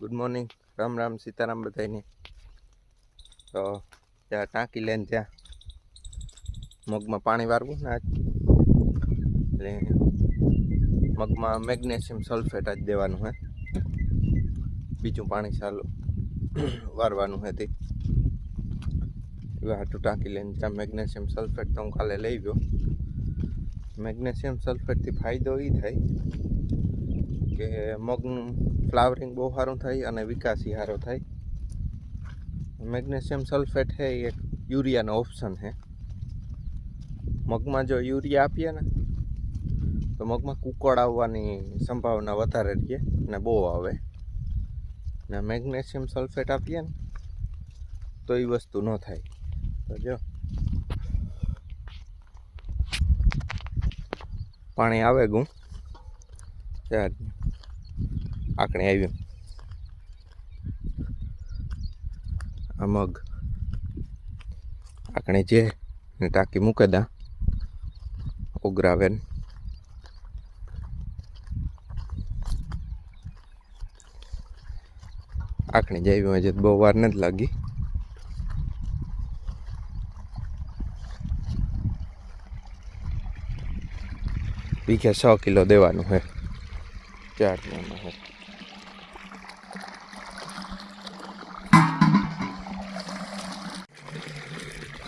Good morning Ram Ram, Sitaram બધાને તો ત્યાં ટાંકી લઈને ત્યાં મગમાં પાણી વારવું ને આજ. એટલે મગમાં મેગ્નેશિયમ સલ્ફેટ જ દેવાનું હે. બીજું પાણી ચાલુ વારવાનું હે તે. એવા હાટું ટાંકી લઈને ત્યાં મેગ્નેશિયમ સલ્ફેટ તો હું કાલે લઈ ગયો. મેગ્નેશિયમ સલ્ફેટથી ફાયદો એ થાય કે મગનું ફ્લાવરિંગ બહુ સારું થાય અને વિકાસ સારો થાય. મેગ્નેશિયમ સલ્ફેટ છે, એ એક યુરિયાનો ઓપ્શન છે. મગમાં જો યુરિયા આપીએ ને, તો મગમાં કુકળ આવવાની સંભાવના વધારે રહે ને બહુ આવે. ને મેગ્નેશિયમ સલ્ફેટ આપીએ ને, તો એ વસ્તુ ન થાય. તો જો. પાણી આવે ગું ત્યાર આકણે આવ્યું આ મગ. આકણે જે ને ટાંકી મૂકે દા. ઉઘરાવે આકણે આવ્યું હજી બહુ વાર નથી લાગી. વીઘે સો કિલો દેવાનું હે. ચાર મહિના હે.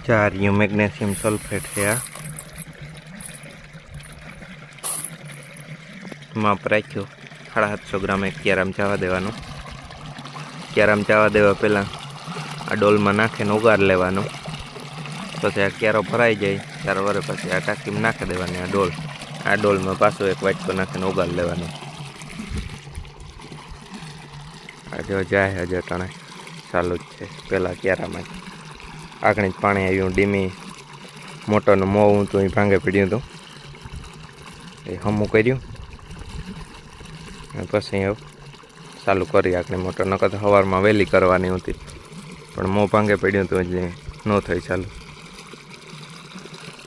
ચાર યુ મેગ્નેશિયમ સલ્ફેટ છે આ. માપ રાખ્યો. સાડા સાતસો ગ્રામ એક ક્યારામ ચાવા દેવાનું. ક્યારામ ચાવા દેવા પહેલાં આ ડોલમાં નાખીને ઉગાર લેવાનો. પછી આ ક્યારો ભરાઈ જાય, ત્યારે વરે પછી આ ટાંકીમાં નાખી દેવાની આ ડોલ. આ ડોલમાં પાછો એક વાટકો નાખીને ઉગાર લેવાનો. આ જો જાય હજે ટાણે ચાલુ જ છે, પહેલાં ક્યારામાં આગળ જ પાણી આવ્યું, ડીમી મોટરનું મોં ઊંચું અહીં ભાંગે પડ્યું હતું. એ હમું કર્યું. પછી ચાલુ કરી આગળ મોટર. નકર તો સવારમાં વહેલી કરવાની હતી. પણ મોં ભાંગે પડ્યું હતું એટલે ન થઈ ચાલુ.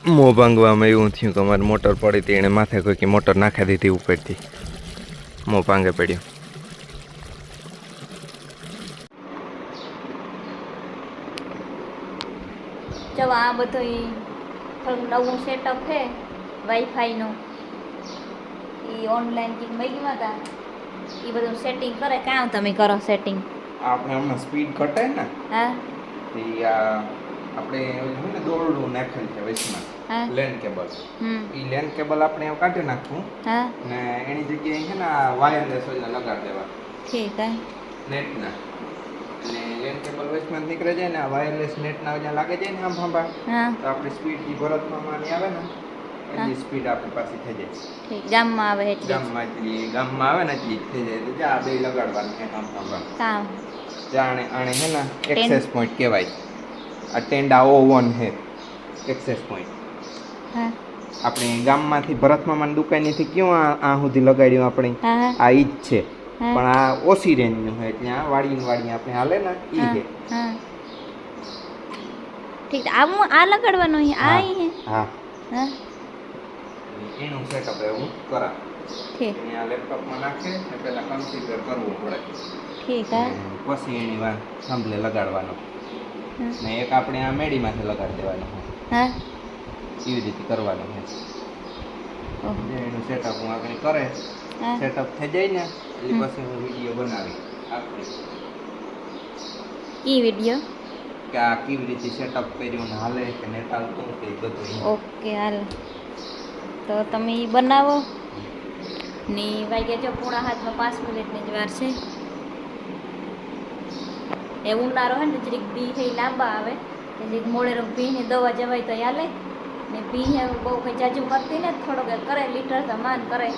મોં ભાંગવામાં એવું થયું કે અમારે મોટર પડી હતી એણે માથે કોઈ મોટર નાખી દીધી ઉપરથી. મોં ભાંગે પડ્યું. જો આ બધું થોડુંક નવું સેટઅપ છે વાઈફાઈનું એ ઓનલાઈન કંઈક મગ્યા હતા એ બધું સેટિંગ કરે. કાં તમે કરો સેટિંગ આપણે હમણાં સ્પીડ ઘટે ને હા? એ આ આપણે હોય ને દોરડું નાખેલ છે વચમાં લેન કેબલ હમ. એ લેન કેબલ આપણે કાઢી નાખવું હા? ને એની જગ્યાએ છે ને વાયરલેસ લગાડી દેવા ઠીક હે. નેટના. કેબલ વચમાં નીકળે જાય ને આ વાયરલેસ નેટના જ્યાં લાગે જાય ને આમ ભાંભા તો આપણી સ્પીડ જે ભરતમાં માની આવે ને એટલી સ્પીડ આપણી પાસે થઈ જાય. ગામમાં આવે એટલે ગામમાં એટલી ગામમાં આવે ને એટલી થઈ જાય. તો આ બે લગાડવાની છે આમ ભાંભા જાણે આણે છે ને એક્સેસ પોઈન્ટ કહેવાય. આ ટેન્ડા ઓ વન છે એક્સેસ પોઈન્ટ હા. આપણે ગામમાંથી ભરતમામાની દુકાનેથી ક્યું આ સુધી લગાડ્યું આપણે? હા હા. આ ઈ જ છે. પણ આ ઓછી રેન્જનું છે એટલે આ વાળીને વાળી આપણે હાલે ને ઈ હા છે હા ઠીક આ હું આ લગાડવાનો છે આ હા. ઈ હે હા હા એનું સેટઅપ હું કરા ઠીક એને આ લેપટોપમાં નાખે ને પહેલા કન્ફિગર કરવું પડે ઠીક હા પછી એની વાર સાંભળે લગાડવાનો હા. ને એક આપણે આ મેડીમાંથી લગાડી દેવાનો છે હા એવી રીતે કરવાનું છે ઓહો. જે એનું સેટઅપ હું આગળ કરે હા સેટઅપ થઈ જાય ને એટલે હમ. પછી હું વીડિયો બનાવી આખી ઈ વીડિયો? કે આ કેવી રીતે સેટઅપ કર્યું ને હાલે કે નેટ હાલતું કે બધું. ઓકે હાલ. તો તમે ઈ બનાવો. ને વાગ્યા જો પૂણા હાથમાં પાંચ મિનિટની જ વાર છે. એ ઉનાળો હોય ને જરીક બી થઈ લાંબા આવે જરીક મોડે રોગ ભીની દવા જવાય તો હાલે. ને ભી બહુ કંઈ જાજુ કરતી ને થોડોક કરે લીટર તો માન કરે.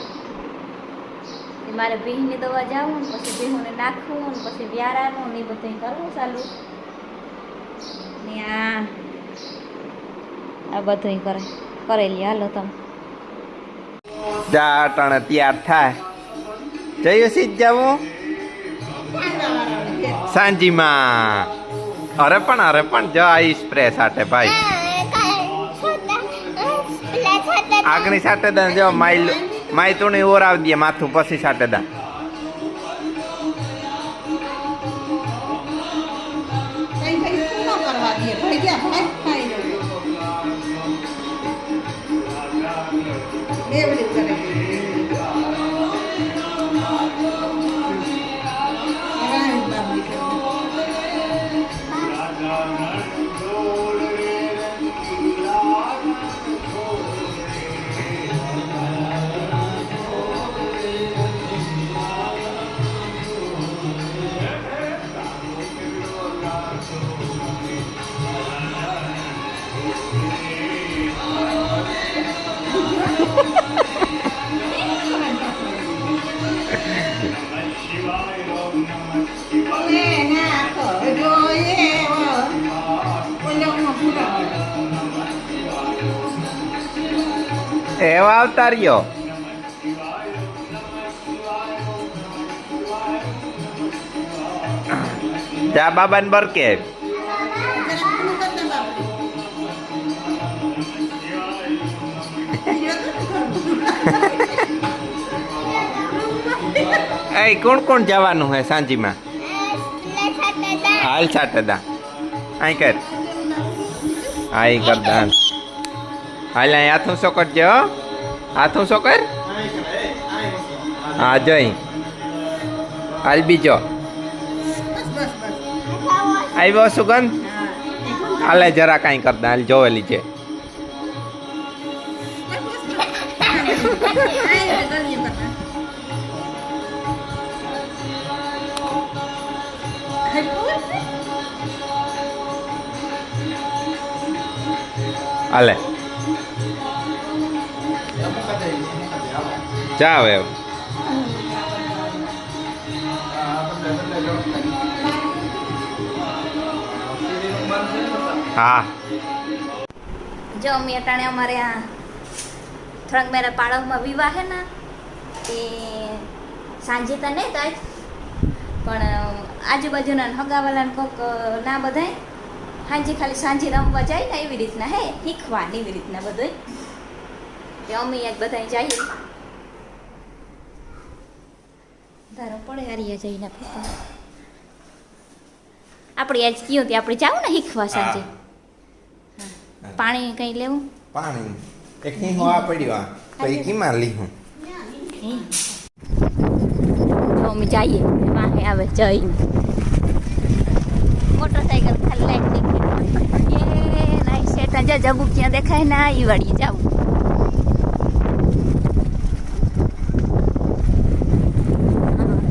મારે ભીની દવા જાવું ને પછી ભીહુંને નાખવું ને પછી વ્યારાનું ને એ બધું કરવું ચાલુ. ને આ આ બધું કરે કરેલી હાલો તમે. જા ટાણે તૈયાર થાય. જઈએ સીધ જવું સાંજીમાં. અરે પણ અરે પણ જો આ સ્પ્રે સાથે ભાઈ આગની સાથે જો માઈ માહિતોને ઓર આવી દે માથું પછી સાટે દા. Everything. એવા આવતા રહ્યો જા બાબાને બરકે. એ કોણ કોણ જવાનું હે સાંજીમાં? હાલ છાટ દા આઈ કર. આઈ કર દાન. હાલ અહીં હાથું શું કરજો હો? હાથું શું હા, જઈ. હાલ બીજો. આવ્યો સુગંધ? હાલે જરા કાંઈ કરતા, હાલ જોવેલી છે. હાલે. જા હવે હા. જો, અમે અટાણે અમારે આ થોડાક મેરા પાડોમાં વિવાહ હે ને, એ સાંજે તો નહીં થાય, પણ આજુબાજુના હગાવાલાને કોક ના બધાય સાંજે ખાલી સાંજે રમવા જાય ને એવી રીતના, હે શીખવા એવી રીતના બધું તે અમે એક બધાય જઈએ. ધારો પડે હારીએ જઈને ફેંકા આપણે આજ કયું તે આપણે જાવું ને શીખવા સાંજે. પાણી કંઈ લેવું? પાણી. એક હિંહો હોવા પડ્યો તો એ કીમાં લીધું. તો અમે જઈએ. વાહે આવે જઈ મોટરસાઇકલ ખાલી લાઈટ દેખાય એ નાઈ સેટા જા જબુ ક્યાં દેખાય ના ઈ વાળી જાવું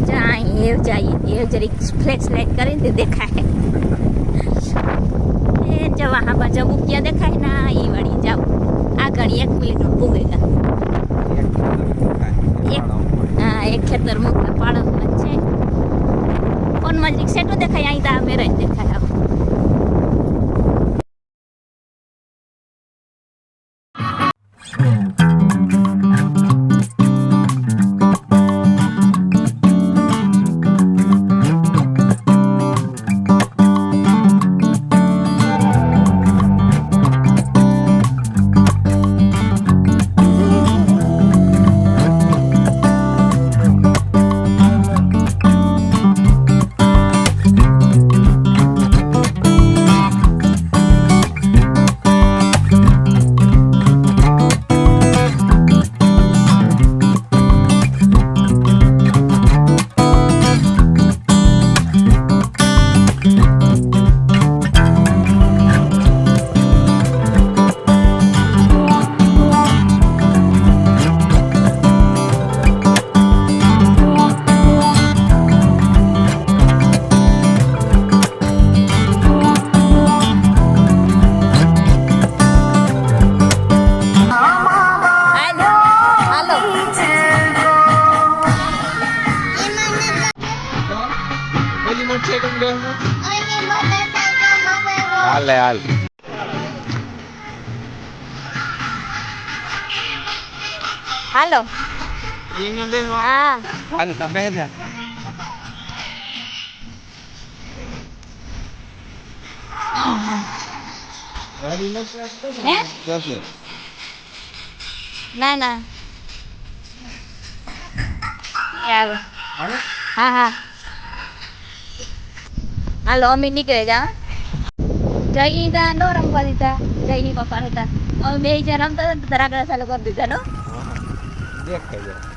જાય એવ જઈએ એવ જરીક ફ્લેશ લાઈટ કરીને તે દેખાય એ જવા હા જબુ ક્યાં દેખાય ના ઈ વાળી જાવું આગળ એક મિનિટ પૂગેગા હા એક ખેતર મોકલા પાડોશમાં જ છે ફોનમાં જ સેટું દેખાય અહીં તો આ મેરે જ દેખાય આમ. હાલો હાલે હાલ હાલો હા હાલ તમે જા હે ના ના યાર હા હા હાલો અમે નીકળે જા જય ઈદા નો રમવા દીધા જય ઈ પપ્પા હતા અમે બે જણ રમતા હતા તારા રાગડા ચાલુ કરી દીધા નો દેખાય